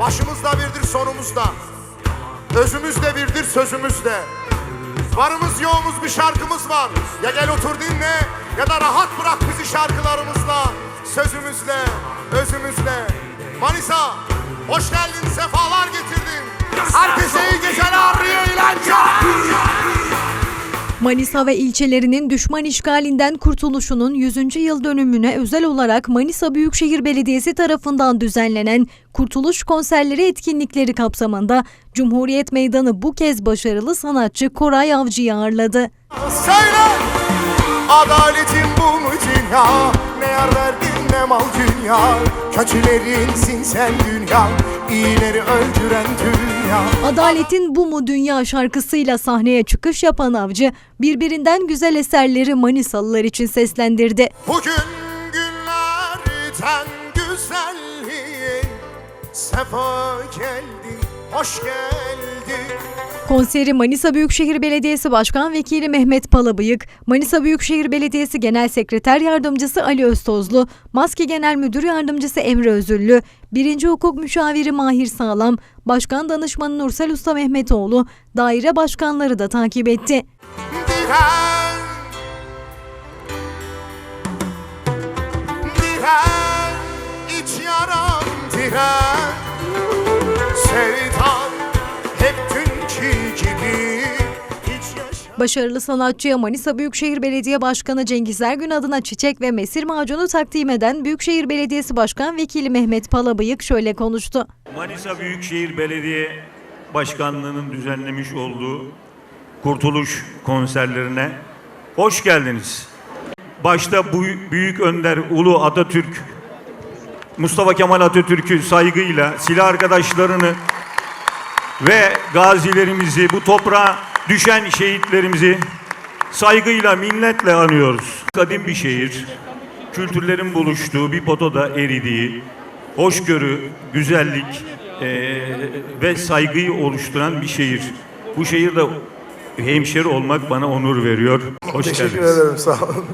Başımız da birdir sonumuz da. Özümüz de birdir sözümüz de. Varımız yoğumuz bir şarkımız var. Ya gel otur dinle ya da rahat bırak bizi şarkılarımızla. Sözümüzle, özümüzle. Manisa, hoş geldin, sefalar Manisa ve ilçelerinin düşman işgalinden kurtuluşunun 100. yıl dönümüne özel olarak Manisa Büyükşehir Belediyesi tarafından düzenlenen Kurtuluş konserleri etkinlikleri kapsamında Cumhuriyet Meydanı bu kez başarılı sanatçı Koray Avcı'yı ağırladı. Söyle Adaletin bu mu dünya? Ne yar verdin ne mal dünya? Kötülerinsin sen dünya İyileri öldüren dünya. Adaletin Bu Mu Dünya şarkısıyla sahneye çıkış yapan Avcı, birbirinden güzel eserleri Manisalılar için seslendirdi. Bugün günlerden güzelliği. Sefa geldin, hoş geldin Konseri Manisa Büyükşehir Belediyesi Başkan Vekili Mehmet Palabıyık, Manisa Büyükşehir Belediyesi Genel Sekreter Yardımcısı Ali Öztozlu, Maske Genel Müdür Yardımcısı Emre Özüllü, 1. Hukuk Müşaviri Mahir Sağlam, Başkan Danışmanı Nursel Usta Mehmetoğlu, daire başkanları da takip etti. Diren Diren Başarılı sanatçıya Manisa Büyükşehir Belediye Başkanı Cengiz Ergün adına çiçek ve mesir macunu takdim eden Büyükşehir Belediyesi Başkan Vekili Mehmet Palabıyık şöyle konuştu. Manisa Büyükşehir Belediye Başkanlığı'nın düzenlemiş olduğu Kurtuluş konserlerine hoş geldiniz. Başta bu büyük önder Ulu Atatürk, Mustafa Kemal Atatürk'ü saygıyla, silah arkadaşlarını ve gazilerimizi, bu toprağa düşen şehitlerimizi saygıyla, minnetle anıyoruz. Kadim bir şehir, kültürlerin buluştuğu, bir potoda eridiği, hoşgörü, güzellik eee, ve saygıyı oluşturan bir şehir. Bu şehirde hemşeri olmak bana onur veriyor. Hoş Teşekkür geldiniz. ederim sağ olun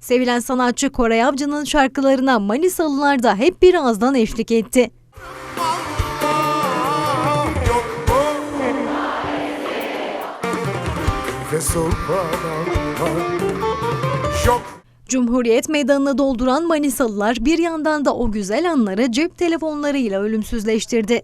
Sevilen sanatçı Koray Avcı'nın şarkılarına Manisalılar da hep bir ağızdan eşlik etti. Cumhuriyet Meydanı'nı dolduran Manisalılar bir yandan da o güzel anları cep telefonlarıyla ölümsüzleştirdi.